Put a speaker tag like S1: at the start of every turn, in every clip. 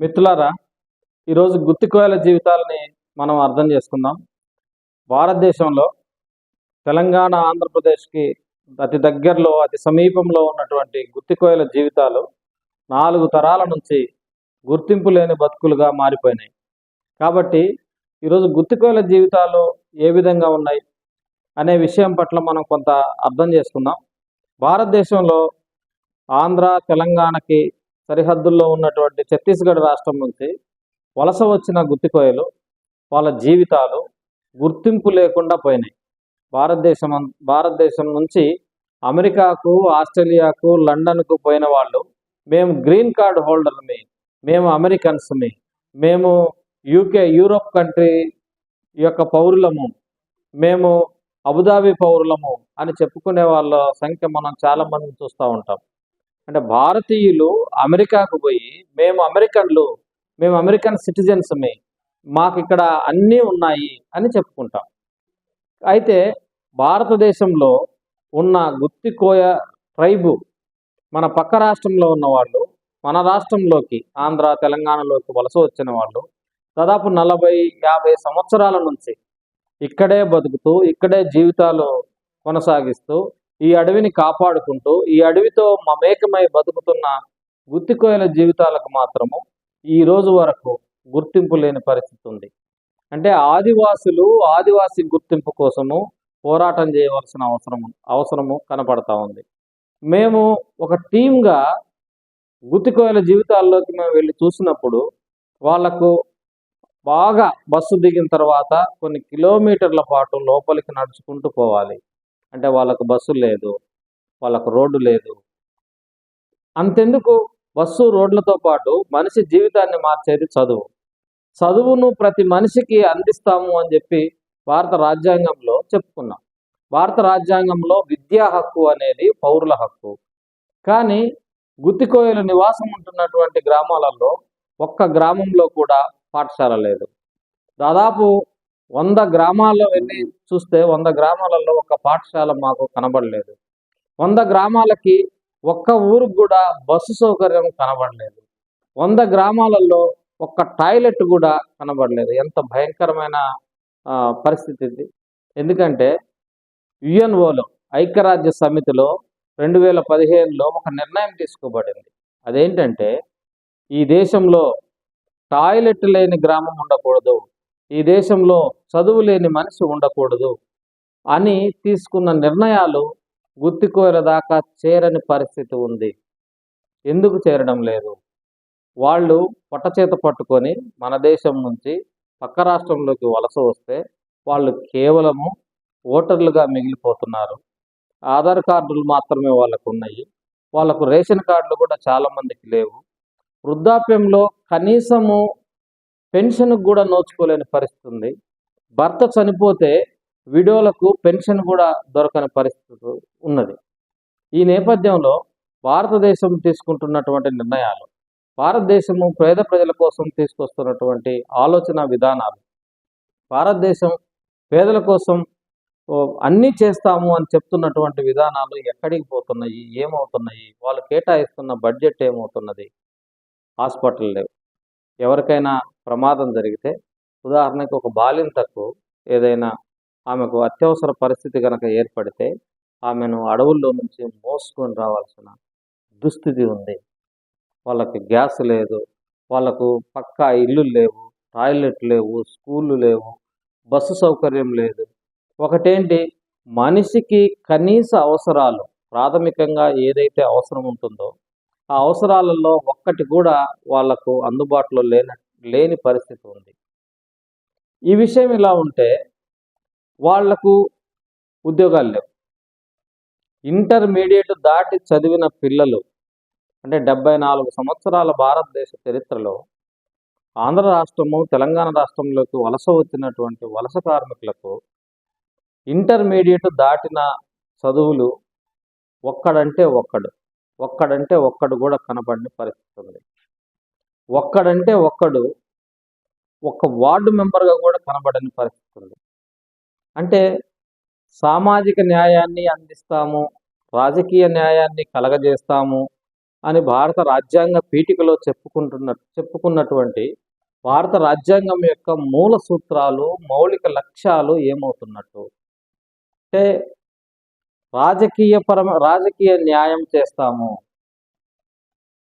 S1: మిత్రులారా ఈరోజు గుత్తికోయల జీవితాలని మనం అర్థం చేసుకుందాం. భారతదేశంలో తెలంగాణ ఆంధ్రప్రదేశ్కి అతి దగ్గరలో అతి సమీపంలో ఉన్నటువంటి గుత్తికోయల జీవితాలు నాలుగు తరాల నుంచి గుర్తింపు లేని బతుకులుగా మారిపోయినాయి. కాబట్టి ఈరోజు గుత్తికోయల జీవితాలు ఏ విధంగా ఉన్నాయి అనే విషయం పట్ల మనం కొంత అర్థం చేసుకుందాం. భారతదేశంలో ఆంధ్ర తెలంగాణకి సరిహద్దుల్లో ఉన్నటువంటి ఛత్తీస్గఢ్ రాష్ట్రం నుంచి వలస వచ్చిన గుత్తికోయలు వాళ్ళ జీవితాలు గుర్తింపు లేకుండా పోయినాయి. భారతదేశం భారతదేశం నుంచి అమెరికాకు ఆస్ట్రేలియాకు లండన్కు పోయిన వాళ్ళు మేము గ్రీన్ కార్డ్ హోల్డర్ని మేము అమెరికన్స్ని మేము యూకే యూరోప్ కంట్రీ యొక్క పౌరులము మేము అబుదాబి పౌరులము అని చెప్పుకునే వాళ్ళ సంఖ్య మనం చాలా మందిని చూస్తూ ఉంటాం. అంటే భారతీయులు అమెరికాకు పోయి మేము అమెరికన్లు మేము అమెరికన్ సిటిజన్స్మే మాకు ఇక్కడ అన్నీ ఉన్నాయి అని చెప్పుకుంటాం. అయితే భారతదేశంలో ఉన్న గుత్తికోయ ట్రైబు మన పక్క రాష్ట్రంలో ఉన్న వాళ్ళు మన రాష్ట్రంలోకి ఆంధ్ర తెలంగాణలోకి వలస వచ్చిన వాళ్ళు దాదాపు నలభై యాభై సంవత్సరాల నుంచి ఇక్కడే బతుకుతూ ఇక్కడే జీవితాలు కొనసాగిస్తూ ఈ అడవిని కాపాడుకుంటూ ఈ అడవితో మమేకమై బతుకుతున్న గుత్తికోయల జీవితాలకు మాత్రము ఈ రోజు వరకు గుర్తింపు లేని పరిస్థితి ఉంది. అంటే ఆదివాసులు ఆదివాసి గుర్తింపు కోసము పోరాటం చేయవలసిన అవసరం అవసరము కనపడతా ఉంది. మేము ఒక టీమ్గా గుత్తికోయల జీవితాల్లోకి మేము వెళ్ళి చూసినప్పుడు వాళ్ళకు బాగా బస్సు దిగిన తర్వాత కొన్ని కిలోమీటర్ల పాటు లోపలికి నడుచుకుంటూ పోవాలి. అంటే వాళ్ళకు బస్సు లేదు వాళ్ళకు రోడ్డు లేదు. అంతెందుకు? బస్సు రోడ్లతో పాటు మనిషి జీవితాన్ని మార్చేది చదువు. చదువును ప్రతి మనిషికి అందిస్తాము అని చెప్పి భారత రాజ్యాంగంలో చెప్పుకున్నాం. భారత రాజ్యాంగంలో విద్యా హక్కు అనేది పౌరుల హక్కు. కానీ గుత్తికోయల నివాసం ఉంటున్నటువంటి గ్రామాలలో ఒక్క గ్రామంలో కూడా పాఠశాల లేదు. దాదాపు వంద గ్రామాల్లో వెళ్ళి చూస్తే వంద గ్రామాలలో ఒక పాఠశాల మాకు కనబడలేదు. వంద గ్రామాలకి ఒక్క ఊరికి కూడా బస్సు సౌకర్యం కనబడలేదు. వంద గ్రామాలలో ఒక్క టాయిలెట్ కూడా కనబడలేదు. ఎంత భయంకరమైన పరిస్థితి ఇది. ఎందుకంటే యుఎన్ఓలో ఐక్యరాజ్య సమితిలో రెండు వేల పదిహేనులో ఒక నిర్ణయం తీసుకోబడింది. అదేంటంటే ఈ దేశంలో టాయిలెట్ లేని గ్రామం ఉండకూడదు. ఈ దేశంలో చదువు లేని మనిషి ఉండకూడదు అని తీసుకున్న నిర్ణయాలు గుత్తికోయల దాకా చేరని పరిస్థితి ఉంది. ఎందుకు చేరడం లేదు? వాళ్ళు పొట్టచేత పట్టుకొని మన దేశం నుంచి పక్క రాష్ట్రంలోకి వలస వస్తే వాళ్ళు కేవలము ఓటర్లుగా మిగిలిపోతున్నారు. ఆధార్ కార్డులు మాత్రమే వాళ్ళకు ఉన్నాయి వాళ్ళకు రేషన్ కార్డులు కూడా చాలా మందికి లేవు. వృద్ధాప్యంలో కనీసము పెన్షన్ కూడా నోచుకోలేని పరిస్థితి ఉంది. భర్త చనిపోతే విడోలకు పెన్షన్ కూడా దొరకని పరిస్థితి ఉన్నది. ఈ నేపథ్యంలో భారతదేశం తీసుకుంటున్నటువంటి నిర్ణయాలు భారతదేశము పేద ప్రజల కోసం తీసుకొస్తున్నటువంటి ఆలోచన విధానాలు భారతదేశం పేదల కోసం అన్నీ చేస్తాము అని చెప్తున్నటువంటి విధానాలు ఎక్కడికి పోతున్నాయి ఏమవుతున్నాయి వాళ్ళు కేటాయిస్తున్న బడ్జెట్ ఏమవుతున్నది? హాస్పిటల్ లేవు. ఎవరికైనా ప్రమాదం జరిగితే ఉదాహరణకి ఒక బాలింతకు ఏదైనా ఆమెకు అత్యవసర పరిస్థితి కనుక ఏర్పడితే ఆమెను అడవుల్లో నుంచి మోసుకొని రావాల్సిన దుస్థితి ఉంది. వాళ్ళకి గ్యాస్ లేదు వాళ్ళకు పక్కా ఇల్లు లేవు టాయిలెట్ లేవు స్కూళ్ళు లేవు బస్సు సౌకర్యం లేదు. ఒకటేంటి? మనిషికి కనీస అవసరాలు ప్రాథమికంగా ఏదైతే అవసరం ఉంటుందో ఆ అవసరాలలో ఒక్కటి కూడా వాళ్ళకు అందుబాటులో లేనట్టు లేని పరిస్థితి ఉంది. ఈ విషయం ఇలా ఉంటే వాళ్ళకు ఉద్యోగాలు లేవు. ఇంటర్మీడియట్ దాటి చదివిన పిల్లలు అంటే డెబ్బై నాలుగు సంవత్సరాల భారతదేశ చరిత్రలో ఆంధ్ర రాష్ట్రము తెలంగాణ రాష్ట్రంలోకి వలస వచ్చినటువంటి వలస కార్మికులకు ఇంటర్మీడియట్ దాటిన చదువులు ఒక్కడంటే ఒక్కడు ఒక్కడంటే ఒక్కడు కూడా కనబడిన పరిస్థితి ఉంది. ఒక్కడంటే ఒక్కడు ఒక్క వార్డు మెంబర్గా కూడా కనబడని పరిస్థితి ఉంది అంటే సామాజిక న్యాయాన్ని అందిస్తాము రాజకీయ న్యాయాన్ని కలగజేస్తాము అని భారత రాజ్యాంగ పీఠికలో చెప్పుకుంటున్న చెప్పుకున్నటువంటి భారత రాజ్యాంగం యొక్క మూల సూత్రాలు మౌలిక లక్ష్యాలు ఏమవుతున్నట్టు? అంటే రాజకీయ పరమ రాజకీయ న్యాయం చేస్తాము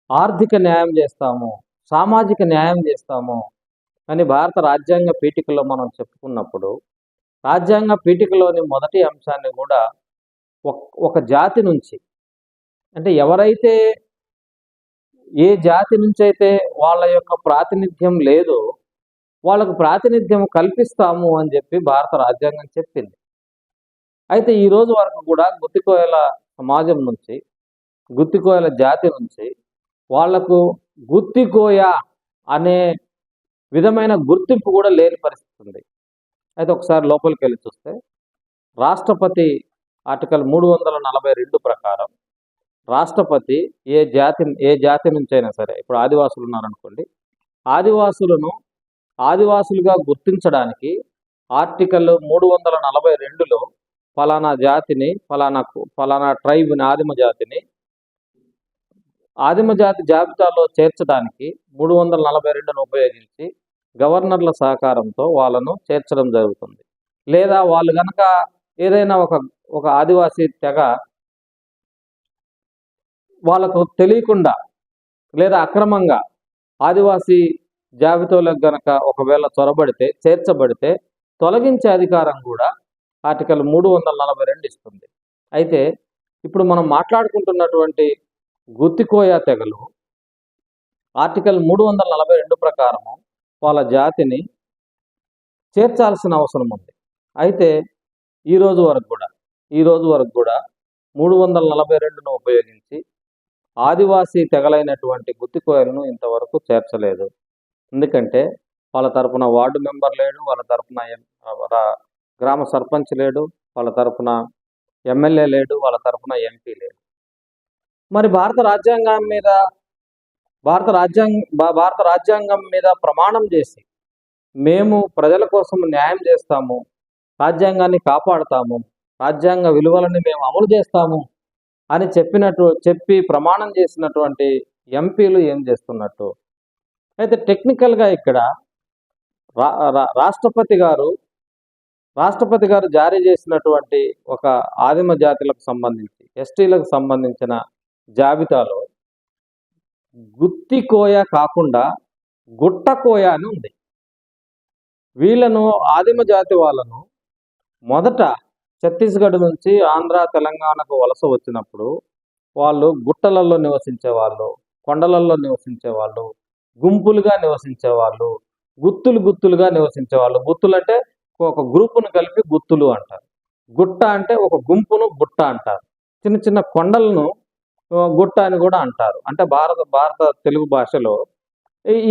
S1: ఆర్థిక న్యాయం చేస్తాము సామాజిక న్యాయం చేస్తాము. అని భారత రాజ్యాంగ పీఠికలో మనం చెప్పుకున్నప్పుడు రాజ్యాంగ పీఠికలోని మొదటి అంశాన్ని కూడా ఒక జాతి నుంచి అంటే ఎవరైతే ఏ జాతి నుంచి అయితే వాళ్ళ యొక్క ప్రాతినిధ్యం లేదో వాళ్ళకు ప్రాతినిధ్యం కల్పిస్తాము అని చెప్పి భారత రాజ్యాంగం చెప్పింది. అయితే ఈ రోజు వరకు కూడా గుత్తికోయల సమాజం నుంచి గుత్తికోయల జాతి నుంచి వాళ్ళకు గుత్తికోయ అనే విధమైన గుర్తింపు కూడా లేని పరిస్థితి ఉంది. అయితే ఒకసారి లోపలికి వెళ్ళి చూస్తే రాష్ట్రపతి ఆర్టికల్ మూడు వందల నలభై రెండు ప్రకారం రాష్ట్రపతి ఏ జాతి ఏ జాతి నుంచి అయినా సరే ఇప్పుడు ఆదివాసులు ఉన్నారనుకోండి ఆదివాసులను ఆదివాసులుగా గుర్తించడానికి ఆర్టికల్ మూడు వందల నలభై రెండులో ఫలానా జాతిని ఫలానా ఫలానా ట్రైబ్ని ఆదిమ జాతిని ఆదిమ జాతి జాబితాలో చేర్చడానికి మూడు వందల నలభై రెండును ఉపయోగించి గవర్నర్ల సహకారంతో వాళ్ళను చేర్చడం జరుగుతుంది. లేదా వాళ్ళు కనుక ఏదైనా ఒక ఒక ఆదివాసీ తెగ వాళ్ళకు తెలియకుండా లేదా అక్రమంగా ఆదివాసీ జాబితాలకు గనక ఒకవేళ చొరబడితే చేర్చబడితే తొలగించే అధికారం కూడా ఆర్టికల్ మూడు వందల నలభై రెండు ఇస్తుంది. అయితే ఇప్పుడు మనం మాట్లాడుకుంటున్నటువంటి గుత్తికోయ తెగలు. ఆర్టికల్ మూడు వందల నలభై రెండు ప్రకారము వాళ్ళ జాతిని చేర్చాల్సిన అవసరం ఉంది. అయితే ఈరోజు వరకు కూడా ఈరోజు వరకు కూడా మూడు వందల నలభై రెండును ఉపయోగించి ఆదివాసీ తెగలైనటువంటి గుత్తికోయలను ఇంతవరకు చేర్చలేదు. ఎందుకంటే వాళ్ళ తరపున వార్డు మెంబర్ లేడు వాళ్ళ తరపున గ్రామ సర్పంచ్ లేడు వాళ్ళ తరపున ఎమ్మెల్యే లేడు వాళ్ళ తరపున ఎంపీ లేడు. మరి భారత రాజ్యాంగం మీద భారత రాజ్యాంగ భారత రాజ్యాంగం మీద ప్రమాణం చేసి మేము ప్రజల కోసం న్యాయం చేస్తాము రాజ్యాంగాన్ని కాపాడుతాము రాజ్యాంగ విలువలని మేము అమలు చేస్తాము అని చెప్పినట్టు చెప్పి ప్రమాణం చేసినటువంటి ఎంపీలు ఏం చేస్తున్నట్టు. అయితే టెక్నికల్గా ఇక్కడ రాష్ట్రపతి గారు రాష్ట్రపతి గారు జారీ చేసినటువంటి ఒక ఆదిమ జాతులకు సంబంధించి ఎస్టీలకు సంబంధించిన జాబితాలో గుత్తికోయ కాకుండా గుట్టకోయ అని ఉంది. వీళ్ళను ఆదిమ జాతి వాళ్ళను మొదట ఛత్తీస్గఢ్ నుంచి ఆంధ్ర తెలంగాణకు వలస వచ్చినప్పుడు వాళ్ళు గుట్టలలో నివసించే వాళ్ళు కొండలలో నివసించే వాళ్ళు గుంపులుగా నివసించే వాళ్ళు గుత్తులు గుత్తులుగా నివసించే వాళ్ళు గుత్తులు అంటే ఒక గ్రూపును కలిపి గుత్తులు అంటారు. గుట్ట అంటే ఒక గుంపును గుట్ట అంటారు. చిన్న చిన్న కొండలను గుట్ట అని కూడా అంటారు. అంటే భారత భారత తెలుగు భాషలో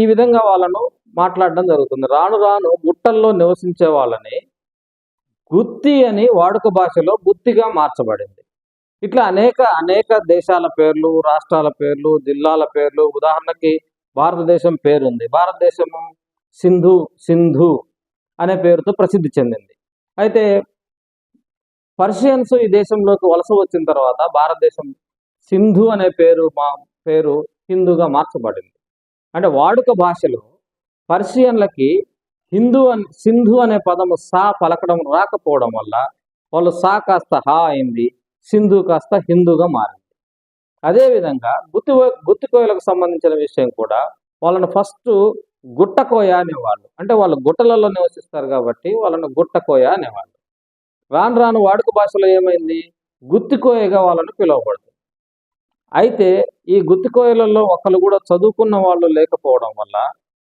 S1: ఈ విధంగా వాళ్ళను మాట్లాడడం జరుగుతుంది. రాను రాను గుట్టల్లో నివసించే వాళ్ళని గుత్తి అని వాడుక భాషలో గుత్తిగా మార్చబడింది. ఇట్లా అనేక అనేక దేశాల పేర్లు రాష్ట్రాల పేర్లు జిల్లాల పేర్లు ఉదాహరణకి భారతదేశం పేరుంది. భారతదేశము సింధు సింధు అనే పేరుతో ప్రసిద్ధి చెందింది. అయితే పర్షియన్స్ ఈ దేశంలోకి వలస వచ్చిన తర్వాత భారతదేశం సింధు అనే పేరు మా పేరు హిందూగా మార్చబడింది. అంటే వాడుక భాషలో పర్షియన్లకి హిందూ అని సింధు అనే పదము సా పలకడం రాకపోవడం వల్ల వాళ్ళు సా కాస్త హా అయింది సింధు కాస్త హిందూగా మారింది. అదేవిధంగా గుత్తి గుత్తికోయలకు సంబంధించిన విషయం కూడా వాళ్ళని ఫస్ట్ గుట్టకోయ అనేవాళ్ళు. అంటే వాళ్ళు గుట్టలలో నివసిస్తారు కాబట్టి వాళ్ళని గుట్టకోయ అనేవాళ్ళు. రాను రాను వాడుక భాషలో ఏమైంది? గుత్తికోయగా వాళ్ళని పిలువబడుతుంది. అయితే ఈ గుత్తికోయలలో ఒకళ్ళు కూడా చదువుకున్న వాళ్ళు లేకపోవడం వల్ల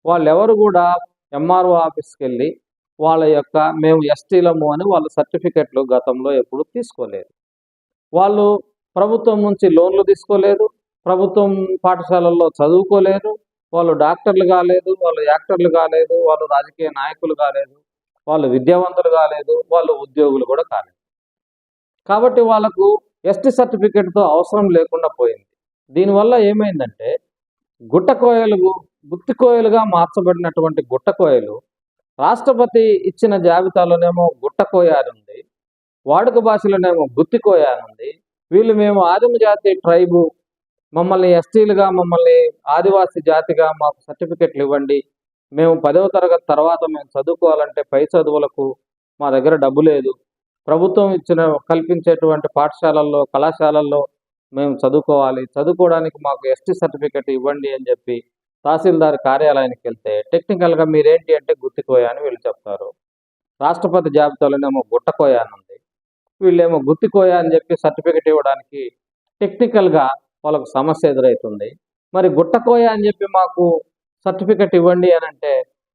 S1: వాళ్ళెవరు కూడా ఎంఆర్ఓ ఆఫీస్కి వెళ్ళి వాళ్ళ యొక్క మేము ఎస్టీలము అని వాళ్ళ సర్టిఫికెట్లు గతంలో ఎప్పుడు తీసుకోలేదు. వాళ్ళు ప్రభుత్వం నుంచి లోన్లు తీసుకోలేదు ప్రభుత్వం పాఠశాలల్లో చదువుకోలేదు వాళ్ళు డాక్టర్లు కాలేదు వాళ్ళు యాక్టర్లు కాలేదు వాళ్ళు రాజకీయ నాయకులు కాలేదు వాళ్ళు విద్యావంతులు కాలేదు వాళ్ళు ఉద్యోగులు కూడా కాలేదు. కాబట్టి వాళ్ళకు ఎస్టీ సర్టిఫికేట్తో అవసరం లేకుండా పోయింది. దీనివల్ల ఏమైందంటే గుట్టకోయలు గుత్తికోయలుగా మార్చబడినటువంటి గుట్టకోయలు రాష్ట్రపతి ఇచ్చిన జాబితాలోనేమో గుట్టకోయ అని ఉంది వాడుక భాషలోనేమో గుత్తికోయ అని ఉంది వీళ్ళు మేము ఆదిమ జాతి ట్రైబు మమ్మల్ని ఎస్టీలుగా మమ్మల్ని ఆదివాసీ జాతిగా మాకు సర్టిఫికెట్లు ఇవ్వండి మేము పదవ తరగతి తర్వాత మేము చదువుకోవాలంటే పై చదువులకు మా దగ్గర డబ్బు లేదు ప్రభుత్వం ఇచ్చిన కల్పించేటువంటి పాఠశాలల్లో కళాశాలల్లో మేము చదువుకోవాలి. చదువుకోవడానికి మాకు ఎస్టీ సర్టిఫికెట్ ఇవ్వండి అని చెప్పి తహసీల్దార్ కార్యాలయానికి వెళ్తే టెక్నికల్గా మీరేంటి అంటే గుత్తికోయ అని వీళ్ళు చెప్తారు. రాష్ట్రపతి జాబితాలోనేమో గుట్టకోయ అని ఉంది. వీళ్ళేమో గుత్తికోయ అని చెప్పి సర్టిఫికెట్ ఇవ్వడానికి టెక్నికల్గా వాళ్ళకు సమస్య ఎదురవుతుంది మరి గుట్టకోయ అని చెప్పి మాకు సర్టిఫికెట్ ఇవ్వండి అని అంటే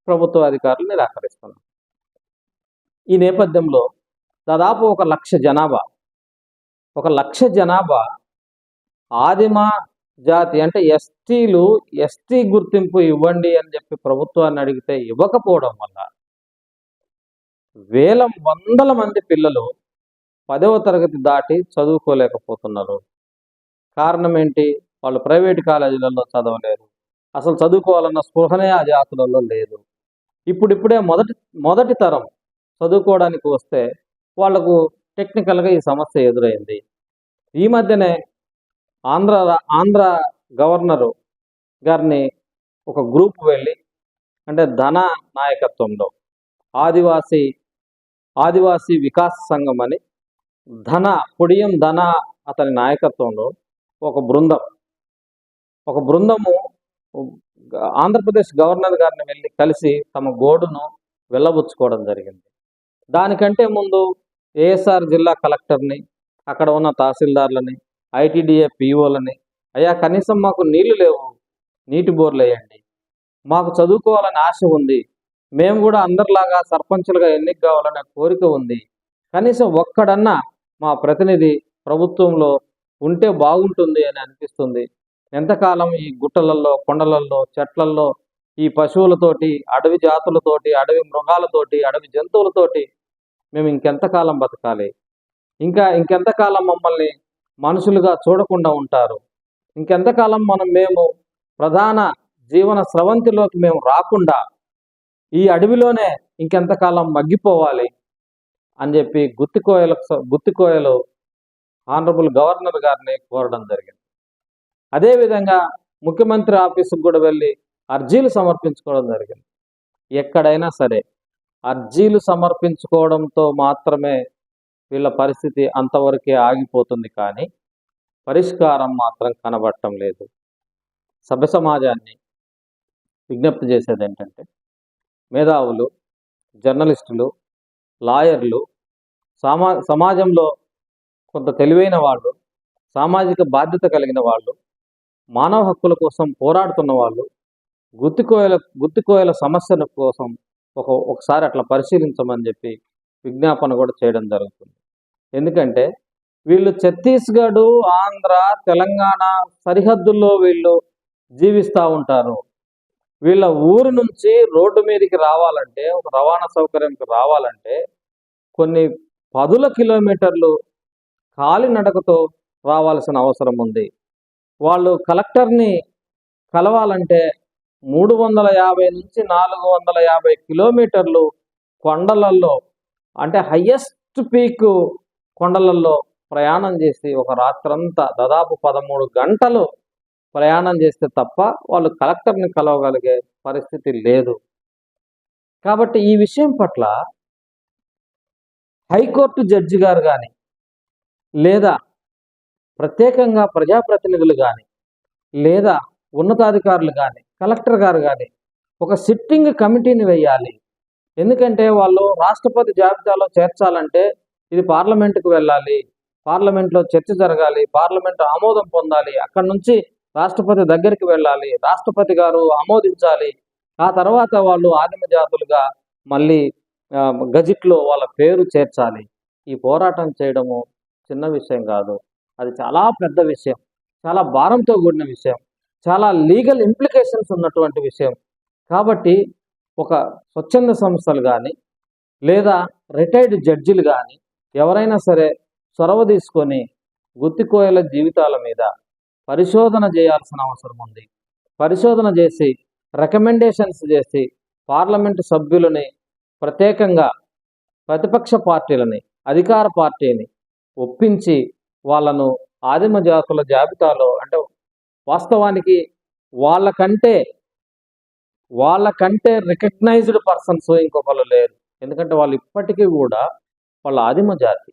S1: ప్రభుత్వ అధికారులు నిరాకరిస్తున్నారు. ఈ నేపథ్యంలో దాదాపు ఒక లక్ష జనాభా. ఒక లక్ష జనాభా ఆదిమ జాతి అంటే ఎస్టీలు ఎస్టీ గుర్తింపు ఇవ్వండి అని చెప్పి ప్రభుత్వాన్ని అడిగితే ఇవ్వకపోవడం వల్ల వేల వందల మంది పిల్లలు పదవ తరగతి దాటి చదువుకోలేకపోతున్నారు. కారణం ఏంటి? వాళ్ళు ప్రైవేట్ కాలేజీలలో చదవలేరు. అసలు చదువుకోవాలన్న స్పృహనే ఆ జాతులలో లేదు. ఇప్పుడిప్పుడే మొదటి మొదటి తరం చదువుకోవడానికి వస్తే వాళ్ళకు టెక్నికల్గా ఈ సమస్య ఎదురైంది. ఈ మధ్యనే ఆంధ్ర ఆంధ్ర గవర్నరు గారిని ఒక గ్రూప్ వెళ్ళి అంటే ధన నాయకత్వంలో ఆదివాసీ ఆదివాసీ వికాస్ సంఘం అని ధన పొడియం ధన అతని నాయకత్వంలో ఒక బృందం ఒక బృందము ఆంధ్రప్రదేశ్ గవర్నర్ గారిని వెళ్ళి కలిసి తమ గోడును వెళ్ళబుచ్చుకోవడం జరిగింది. దానికంటే ముందు ఏఎస్ఆర్ జిల్లా కలెక్టర్ని అక్కడ ఉన్న తహసీల్దార్లని ఐటీడీఏ పిఓలని అయ్యా కనీసం మాకు నీళ్ళు లేవు నీటి బోర్లు వేయండి. మాకు చదువుకోవాలని ఆశ ఉంది. మేము కూడా అందరిలాగా సర్పంచులుగా ఎన్నిక కావాలనే కోరిక ఉంది. కనీసం ఒక్కడన్నా మా ప్రతినిధి ప్రభుత్వంలో ఉంటే బాగుంటుంది అని అనిపిస్తుంది. ఎంతకాలం ఈ గుట్టలలో కొండలల్లో చెట్లల్లో ఈ పశువులతోటి అడవి జాతులతోటి అడవి మృగాలతోటి అడవి జంతువులతోటి మేము ఇంకెంతకాలం బతకాలి? ఇంకా ఇంకెంతకాలం మమ్మల్ని మనుషులుగా చూడకుండా ఉంటారు? ఇంకెంతకాలం మనం మేము ప్రధాన జీవన స్రవంతిలోకి మేము రాకుండా ఈ అడవిలోనే ఇంకెంతకాలం మగ్గిపోవాలి? అని చెప్పి గుత్తికోయలకు గుత్తికోయలు ఆనరబుల్ గవర్నర్ గారిని కోరడం జరిగింది. అదేవిధంగా ముఖ్యమంత్రి ఆఫీసుకు కూడా వెళ్ళి అర్జీలు సమర్పించుకోవడం జరిగింది. ఎక్కడైనా సరే అర్జీలు సమర్పించుకోవడంతో మాత్రమే వీళ్ళ పరిస్థితి అంతవరకే ఆగిపోతుంది కానీ పరిష్కారం మాత్రం కనబడటం లేదు. సభ్య సమాజాన్ని విజ్ఞప్తి చేసేది ఏంటంటే మేధావులు జర్నలిస్టులు లాయర్లు సమా సమాజంలో కొంత తెలివైన వాళ్ళు సామాజిక బాధ్యత కలిగిన వాళ్ళు మానవ హక్కుల కోసం పోరాడుతున్న వాళ్ళు గుత్తికోయల గుత్తికోయల సమస్యల కోసం ఒక ఒకసారి అట్లా పరిశీలించమని చెప్పి విజ్ఞాపన కూడా చేయడం జరుగుతుంది. ఎందుకంటే వీళ్ళు ఛత్తీస్గఢ్ ఆంధ్ర తెలంగాణ సరిహద్దుల్లో వీళ్ళు జీవిస్తూ ఉంటారు. వీళ్ళ ఊరు నుంచి రోడ్డు మీదకి రావాలంటే ఒక రవాణా సౌకర్యంకి రావాలంటే కొన్ని పదుల కిలోమీటర్లు కాలినడకతో రావాల్సిన అవసరం ఉంది. వాళ్ళు కలెక్టర్ని కలవాలంటే మూడు వందల యాభై నుంచి నాలుగు వందల యాభై కిలోమీటర్లు కొండలలో అంటే హయ్యెస్ట్ పీక్ కొండలల్లో ప్రయాణం చేసి ఒక రాత్రంతా దాదాపు పదమూడు గంటలు ప్రయాణం చేస్తే తప్ప వాళ్ళు కలెక్టర్ని కలవగలిగే పరిస్థితి లేదు. కాబట్టి ఈ విషయం పట్ల హైకోర్టు జడ్జి గారు కానీ లేదా ప్రత్యేకంగా ప్రజాప్రతినిధులు కానీ లేదా ఉన్నతాధికారులు కానీ కలెక్టర్ గారు కానీ ఒక సిట్టింగ్ కమిటీని వేయాలి. ఎందుకంటే వాళ్ళు రాష్ట్రపతి జాబితాలో చేర్చాలంటే ఇది పార్లమెంటుకు వెళ్ళాలి. పార్లమెంట్లో చర్చ జరగాలి. పార్లమెంట్ ఆమోదం పొందాలి. అక్కడి నుంచి రాష్ట్రపతి దగ్గరికి వెళ్ళాలి. రాష్ట్రపతి గారు ఆమోదించాలి. ఆ తర్వాత వాళ్ళు ఆదిమ జాతులుగా మళ్ళీ గజిట్లో వాళ్ళ పేరు చేర్చాలి. ఈ పోరాటం చేయడము చిన్న విషయం కాదు. అది చాలా పెద్ద విషయం. చాలా భారంతో కూడిన విషయం. చాలా లీగల్ ఇంప్లికేషన్స్ ఉన్నటువంటి విషయం. కాబట్టి ఒక స్వచ్ఛంద సంస్థలు కానీ లేదా రిటైర్డ్ జడ్జిలు కానీ ఎవరైనా సరే చొరవ తీసుకొని గుత్తికోయల జీవితాల మీద పరిశోధన చేయాల్సిన అవసరం ఉంది. పరిశోధన చేసి రికమెండేషన్స్ చేసి పార్లమెంటు సభ్యులని ప్రత్యేకంగా ప్రతిపక్ష పార్టీలని అధికార పార్టీని ఒప్పించి వాళ్ళను ఆదిమ జాతుల జాబితాలో అంటే వాస్తవానికి వాళ్ళకంటే వాళ్ళకంటే రికగ్నైజ్డ్ పర్సన్స్ ఇంకొకరు లేరు. ఎందుకంటే వాళ్ళు ఇప్పటికీ కూడా వాళ్ళ ఆదిమ జాతి.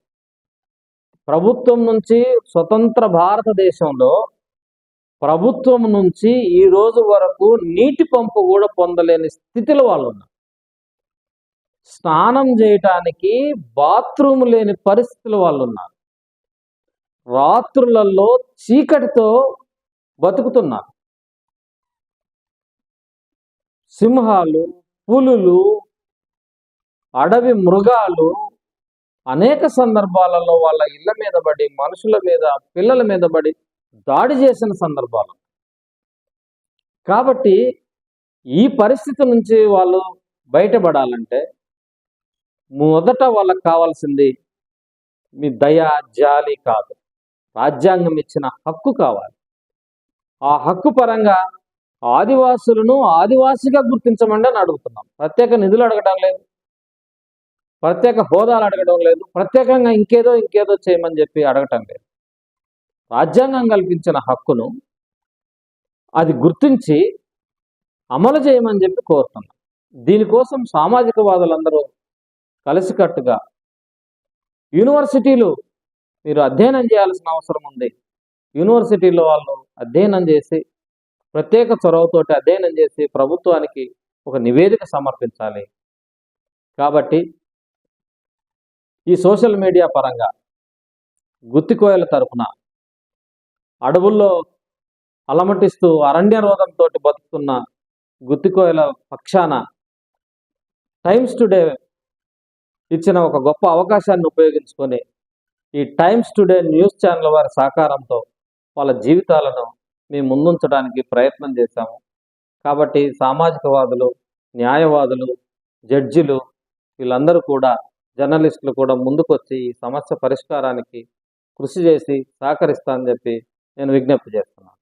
S1: ప్రభుత్వం నుంచి స్వతంత్ర భారతదేశంలో ప్రభుత్వం నుంచి ఈ రోజు వరకు నీటి పంపు కూడా పొందలేని స్థితిలో వాళ్ళు ఉన్నారు. స్నానం చేయటానికి బాత్రూమ్ లేని పరిస్థితులు వాళ్ళు ఉన్నారు. రాత్రులలో చీకటితో బతుకుతున్నారు సింహాలు పులులు అడవి మృగాలు అనేక సందర్భాలలో వాళ్ళ ఇళ్ళ మీద పడి మనుషుల మీద పిల్లల మీద పడి దాడి చేసిన సందర్భాలు. కాబట్టి ఈ పరిస్థితి నుంచి వాళ్ళు బయటపడాలంటే మొదట వాళ్ళకి కావాల్సింది మీ దయ జాలి కాదు. రాజ్యాంగం ఇచ్చిన హక్కు కావాలి. ఆ హక్కు పరంగా ఆదివాసులను ఆదివాసిగా గుర్తించమండి అని అడుగుతున్నాం. ప్రత్యేక నిధులు అడగడం లేదు. ప్రత్యేక హోదాలు అడగడం లేదు. ప్రత్యేకంగా ఇంకేదో ఇంకేదో చేయమని చెప్పి అడగటం లేదు. రాజ్యాంగం కల్పించిన హక్కును అది గుర్తించి అమలు చేయమని చెప్పి కోరుతున్నాం. దీనికోసం సామాజికవాదులందరూ కలిసికట్టుగా యూనివర్సిటీలు మీరు అధ్యయనం చేయాల్సిన అవసరం ఉంది. యూనివర్సిటీలో వాళ్ళు అధ్యయనం చేసి ప్రత్యేక చొరవతోటి అధ్యయనం చేసి ప్రభుత్వానికి ఒక నివేదిక సమర్పించాలి. కాబట్టి ఈ సోషల్ మీడియా పరంగా గుత్తికోయల తరపున అడవుల్లో అలమటిస్తూ అరణ్య రోధంతో బతుకుతున్న గుత్తికోయల పక్షాన టైమ్స్ టుడే ఇచ్చిన ఒక గొప్ప అవకాశాన్ని ఉపయోగించుకొని ఈ టైమ్స్ టుడే న్యూస్ ఛానల్ వారి సహకారంతో వాళ్ళ జీవితాలను మేము ముందుంచడానికి ప్రయత్నం చేశాము. కాబట్టి సామాజికవాదులు న్యాయవాదులు జడ్జిలు వీళ్ళందరూ కూడా జర్నలిస్టులు కూడా ముందుకొచ్చి ఈ సమస్య పరిష్కారానికి కృషి చేసి సహకరిస్తానని చెప్పి నేను విజ్ఞప్తి చేస్తున్నాను.